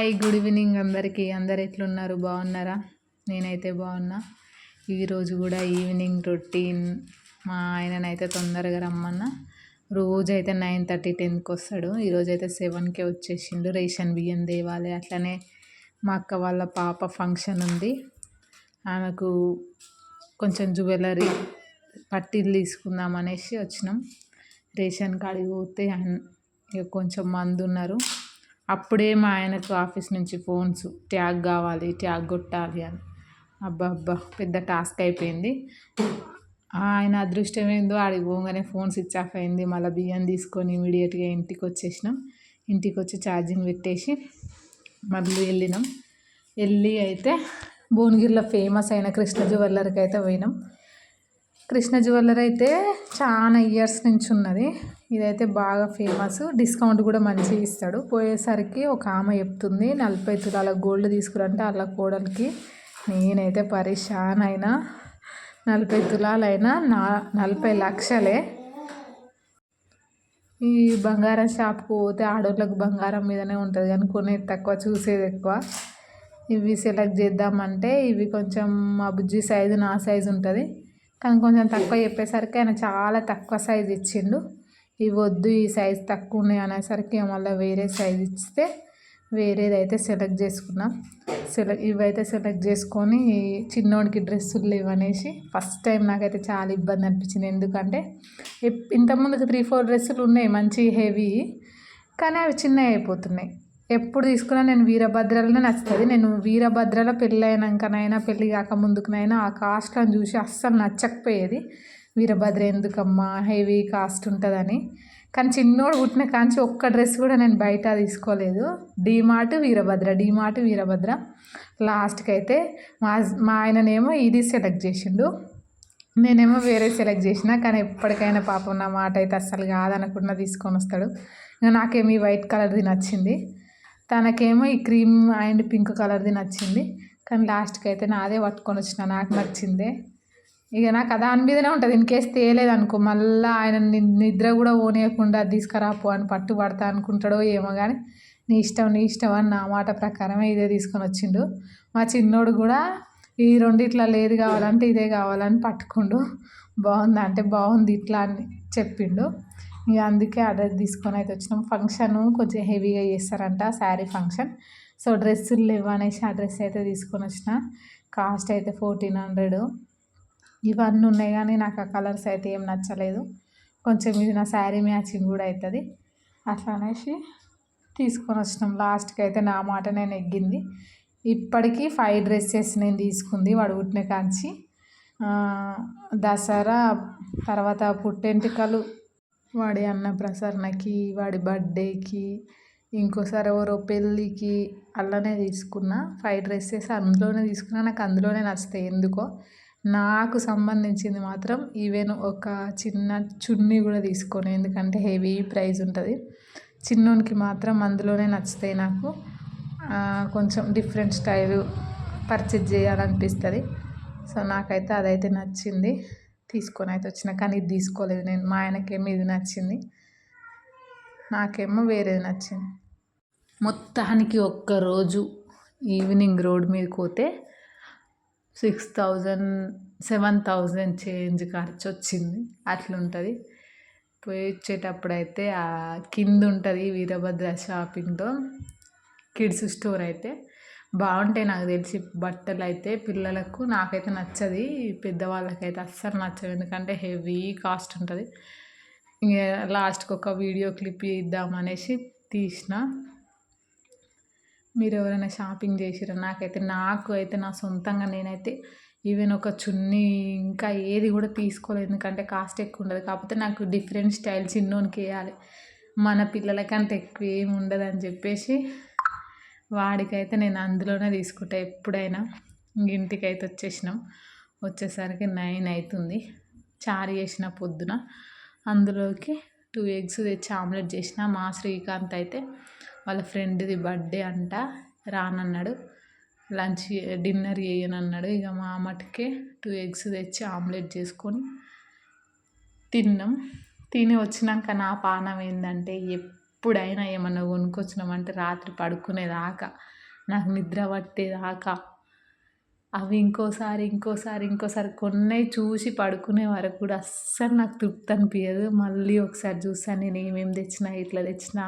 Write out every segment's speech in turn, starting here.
Hi good evening అందరికీ. అందరు ఎట్లున్నారు? బాగున్నారా? నేనైతే బాగున్నా. ఈరోజు కూడా ఈవినింగ్ రొటీన్. మా ఆయననైతే తొందరగా రమ్మన్నా. రోజైతే నైన్ థర్టీ టెన్కి వస్తాడు. ఈరోజు అయితే సెవెన్కే వచ్చేసిండు. రేషన్ బియ్యం దేవాలి అట్లనే మా అక్క వాళ్ళ పాప ఫంక్షన్ ఉంది. ఆమెకు కొంచెం జ్యువెలరీ పట్టీలు తీసుకుందాం అనేసి వచ్చినాం. రేషన్ కాడికి పోతే ఇక కొంచెం మంది ఉన్నారు అప్పుడే మా ఆయనకు ఆఫీస్ నుంచి ఫోన్స్ ట్యాగ్ కావాలి ట్యాగ్ కొట్టాలి అని. అబ్బా అబ్బా పెద్ద టాస్క్ అయిపోయింది. ఆయన అదృష్టం ఏందో ఆడికి పోగానే ఫోన్ స్విచ్ ఆఫ్ అయింది. మళ్ళీ బియ్యం తీసుకొని ఇమీడియట్గా ఇంటికి వచ్చేసినాం. ఇంటికి వచ్చి ఛార్జింగ్ పెట్టేసి మళ్ళీ వెళ్ళినాం. వెళ్ళి అయితే భువనగిరిలో ఫేమస్ అయిన కృష్ణ జ్యువెల్లర్కి అయితే పోయినాం. కృష్ణ జ్యువెల్లర్ అయితే చాలా ఇయర్స్ నుంచి ఉన్నది. ఇదైతే బాగా ఫేమస్ డిస్కౌంట్ కూడా మంచిగా ఇస్తాడు. పోయేసరికి ఒక ఆమె చెప్తుంది నలభై తులాల గోల్డ్ తీసుకురంటే వాళ్ళ కోడలికి నేనైతే పరిశాన్ అయినా నలభై తులాలైనా నా నలభై లక్షలే. ఈ బంగారం షాప్కి పోతే ఆడోళ్ళకి బంగారం మీదనే ఉంటుంది కానీ కొనేది తక్కువ చూసేది ఎక్కువ. ఇవి సెలెక్ట్ చేద్దామంటే ఇవి కొంచెం మా బుజ్జి సైజు నా సైజు ఉంటుంది. కానీ కొంచెం తక్కువ చెప్పేసరికి ఆయన చాలా తక్కువ సైజు ఇచ్చిండు. ఇవి వద్దు ఈ సైజ్ తక్కువ ఉన్నాయి అనేసరికి మళ్ళీ వేరే సైజ్ ఇస్తే వేరేది అయితే సెలెక్ట్ చేసుకున్నాం. సెలెక్ట్ ఇవైతే సెలెక్ట్ చేసుకొని చిన్నోడికి డ్రెస్సులు లేవనేసి ఫస్ట్ టైం నాకైతే చాలా ఇబ్బంది అనిపించింది. ఎందుకంటే ఇంతకుముందుకు త్రీ ఫోర్ డ్రెస్సులు ఉన్నాయి మంచి హెవీ కానీ అవి చిన్నవి అయిపోతున్నాయి. ఎప్పుడు తీసుకున్నా నేను వీరభద్రలోనే నచ్చుతుంది. నేను వీరభద్రలో పెళ్ళి అయినాకనైనా పెళ్ళి కాక ముందుకునైనా ఆ కాస్ట్లను చూసి అస్సలు నచ్చకపోయేది. వీరభద్ర ఎందుకమ్మా? హెవీ కాస్ట్ ఉంటుందని. కానీ చిన్నోడు పుట్టిన కాంచి ఒక్క డ్రెస్ కూడా నేను బయట తీసుకోలేదు. డీమార్ట్ వీరభద్ర డీమార్ట్ వీరభద్ర. లాస్ట్కి అయితే మా మా ఆయననేమో ఇది సెలెక్ట్ చేసిండు. నేనేమో వేరే సెలెక్ట్ చేసిన కానీ ఎప్పటికైనా పాపం నా మాట అయితే అస్సలు కాదనకుండా తీసుకొని వస్తాడు ఇంకా నాకేమి వైట్ కలర్ది నచ్చింది. తనకేమో ఈ క్రీమ్ అండ్ పింక్ కలర్ది నచ్చింది. కానీ లాస్ట్కి అయితే నాదే పట్టుకొని వచ్చిన నాకు నచ్చిందే. ఇక నాకు దాని మీదనే ఉంటుంది. ఇన్ కేసు తేలేదు అనుకో మళ్ళీ ఆయన నిద్ర కూడా పోనీయకుండా తీసుకురాపో అని పట్టు పడతా అనుకుంటాడో ఏమో కానీ నీ ఇష్టం నీ ఇష్టం అని నా మాట ప్రకారమే ఇదే తీసుకొని వచ్చిండు. మా చిన్నోడు కూడా ఈ రెండిట్లా లేదు కావాలంటే ఇదే కావాలని పట్టుకుండు. బాగుంది? అంటే బాగుంది ఇట్లా అని చెప్పిండు. ఇక అందుకే ఆర్డర్ తీసుకొని అయితే వచ్చినాం. ఫంక్షన్ కొంచెం హెవీగా చేస్తారంట శారీ ఫంక్షన్. సో డ్రెస్సులు లేవు అనేసి ఆ డ్రెస్ అయితే తీసుకొని వచ్చిన. కాస్ట్ అయితే ఫోర్టీన్ హండ్రెడ్. ఇవన్నీ ఉన్నాయి కానీ నాకు ఆ కలర్స్ అయితే ఏం నచ్చలేదు. కొంచెం ఇది నా శారీ మ్యాచింగ్ కూడా అవుతుంది. అట్లా అనేసి తీసుకొని వచ్చినాం. లాస్ట్కి అయితే నా మాట నేను ఎగ్గింది ఇప్పటికీ ఫైవ్ డ్రెస్సెస్ నేను తీసుకుంది వాడు పుట్టిన కాంచి. దసరా తర్వాత పుట్టెంటికలు వాడి అన్నప్రసరణకి వాడి బర్త్డేకి ఇంకోసారి ఎవరో పెళ్ళికి అలానే తీసుకున్న ఫైవ్ డ్రెస్సెస్ అందులోనే తీసుకున్నా నాకు అందులోనే నచ్చుతాయి. ఎందుకో? నాకు సంబంధించింది మాత్రం ఈవెన్ ఒక చిన్న చున్నీ కూడా తీసుకోను. ఎందుకంటే హెవీ ప్రైజ్ ఉంటుంది. చిన్నోనికి మాత్రం అందులోనే నచ్చుతాయి నాకు. కొంచెం డిఫరెంట్ స్టైల్ పర్చేజ్ చేయాలనిపిస్తుంది. సో నాకైతే అదైతే నచ్చింది. తీసుకొని అయితే వచ్చిన కానీ ఇది తీసుకోలేదు. నేను మా ఆయనకేమో ఇది నచ్చింది. నాకేమో వేరేది నచ్చింది. మొత్తానికి ఒక్కరోజు ఈవినింగ్ రోడ్ మీదకి పోతే six thousand seven thousand change ఖర్చు వచ్చింది. అట్లుంటుంది. పోయి వచ్చేటప్పుడు అయితే కింద ఉంటుంది వీరభద్ర షాపింగ్లో కిడ్స్ స్టోర్ అయితే బాగుంటాయి నాకు తెలిసి బట్టలు అయితే పిల్లలకు నాకైతే నచ్చది పెద్దవాళ్ళకైతే అస్సలు నచ్చదు ఎందుకంటే హెవీ కాస్ట్ ఉంటుంది. ఇంకా లాస్ట్కి ఒక వీడియో క్లిప్ ఇద్దామనేసి తీసిన. మీరు ఎవరైనా షాపింగ్ చేసిరా నాకైతే నాకు అయితే నా సొంతంగా నేనైతే ఈవెన్ ఒక చున్నీ ఇంకా ఏది కూడా తీసుకోలేదు. ఎందుకంటే కాస్ట్ ఎక్కువ ఉండదు. కాకపోతే నాకు డిఫరెంట్ స్టైల్ చిన్నోనికి వేయాలి. మన పిల్లలకంటే ఎక్కువ ఏమి ఉండదు అని చెప్పేసి వాడికైతే నేను అందులోనే తీసుకుంటా ఎప్పుడైనా. ఇంటికి అయితే వచ్చేసినాం. వచ్చేసరికి నైన్ అవుతుంది చారు చేసిన పొద్దున. అందులోకి టూ ఎగ్స్ తెచ్చి ఆమ్లెట్ చేసిన. మా శ్రీకాంత్ అయితే వాళ్ళ ఫ్రెండ్ది బర్త్డే అంట రానన్నాడు. లంచ్ డిన్నర్ చేయనన్నాడు. ఇక మా మటుకే టూ ఎగ్స్ తెచ్చి ఆమ్లెట్ చేసుకొని తిన్నాం. తిని వచ్చినాక నా పానం ఏంటంటే ఎప్పుడైనా ఏమన్నా కొనుక్కొచ్చినామంటే రాత్రి పడుకునేదాకా నాకు నిద్ర పట్టేదాకా. అవి ఇంకోసారి ఇంకోసారి ఇంకోసారి కొన్నే చూసి పడుకునే వరకు కూడా అస్సలు నాకు తృప్తి అనిపించదు మళ్ళీ ఒకసారి చూస్తాను నేను ఏమేమి తెచ్చినా ఇట్లా తెచ్చినా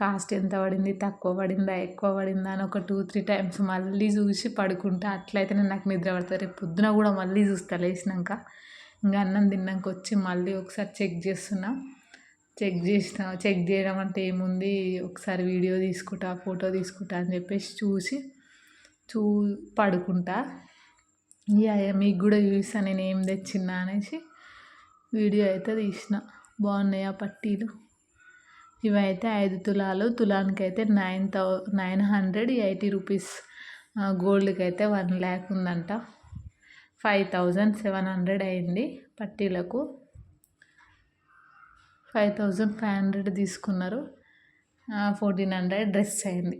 కాస్ట్ ఎంత పడింది తక్కువ పడిందా ఎక్కువ పడిందా అని ఒక టూ త్రీ టైమ్స్ మళ్ళీ చూసి పడుకుంటా. అట్లయితేనే నాకు నిద్ర పడుతుంది. రేపు పొద్దున కూడా మళ్ళీ చూస్తా లేచినాక. ఇంకా అన్నం తిన్నాక వచ్చి మళ్ళీ ఒకసారి చెక్ చేస్తున్నా. చెక్ చేసిన చెక్ చేయడం అంటే ఏముంది? ఒకసారి వీడియో తీసుకుంటా ఫోటో తీసుకుంటా అని చెప్పేసి చూసి చూ పడుకుంటా. ఇక మీకు కూడా చూసా నేను ఏం తెచ్చినా అనేసి వీడియో అయితే తీసిన. బాగున్నాయి ఆ పట్టీలు? ఇవైతే ఐదు తులాలు తులానికి అయితే nine thou nine hundred eighty rupees. గోల్డ్కి అయితే వన్ ల్యాక్ ఉందంట. ఫైవ్ థౌజండ్ సెవెన్ హండ్రెడ్ అయింది పట్టీలకు. ఫైవ్ థౌజండ్ ఫైవ్ హండ్రెడ్ తీసుకున్నారు. ఫోర్టీన్ హండ్రెడ్ డ్రెస్ అయింది.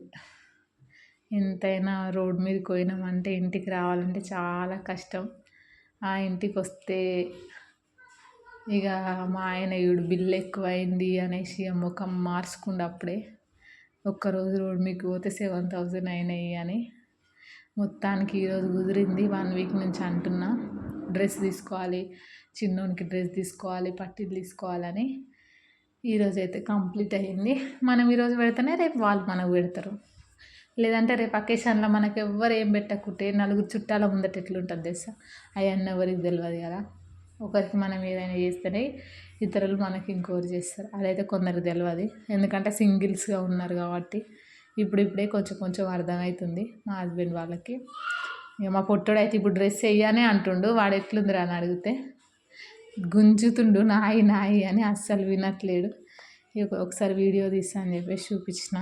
ఎంతైనా రోడ్ మీదకి పోయినామంటే ఇంటికి రావాలంటే చాలా కష్టం. ఆ ఇంటికి వస్తే ఇక మా ఆయన ఈడు బిల్లు ఎక్కువైంది అనేసి ముఖం మార్చుకుండా అప్పుడే. ఒక్కరోజు రోడ్ మీకు పోతే సెవెన్ థౌజండ్ అయినాయి అని. మొత్తానికి ఈరోజు కుదిరింది వన్ వీక్ నుంచి అంటున్నా. డ్రెస్ తీసుకోవాలి చిన్నోనికి డ్రెస్ తీసుకోవాలి పట్టీలు తీసుకోవాలని. ఈరోజు అయితే కంప్లీట్ అయ్యింది మనం ఈరోజు పెడితేనే రేపు వాళ్ళు మనకు పెడతారు. లేదంటే రేపు అకేషన్లో మనకు ఎవ్వరు ఏం పెట్టకుంటే నలుగురు చుట్టాల ముందట ఎట్లుంటుంది తెలుసా? అవన్నీ ఎవరికి తెలియదు కదా? ఒకరికి మనం ఏదైనా చేస్తేనే ఇతరులు మనకి ఇంకోరు చేస్తారు. అదైతే కొందరికి తెలియదు ఎందుకంటే సింగిల్స్గా ఉన్నారు కాబట్టి ఇప్పుడు ఇప్పుడే కొంచెం కొంచెం అర్థమవుతుంది మా హస్బెండ్ వాళ్ళకి. ఇక మా పొట్టోడు అయితే ఇప్పుడు డ్రెస్ వేయనే అంటుండు. వాడు ఎట్లుందిరా అని అడిగితే గుంజుతుండు నాయి నాయి అని అస్సలు వినట్లేడు. ఒకసారి వీడియో తీస్తా అని చెప్పేసి చూపించిన.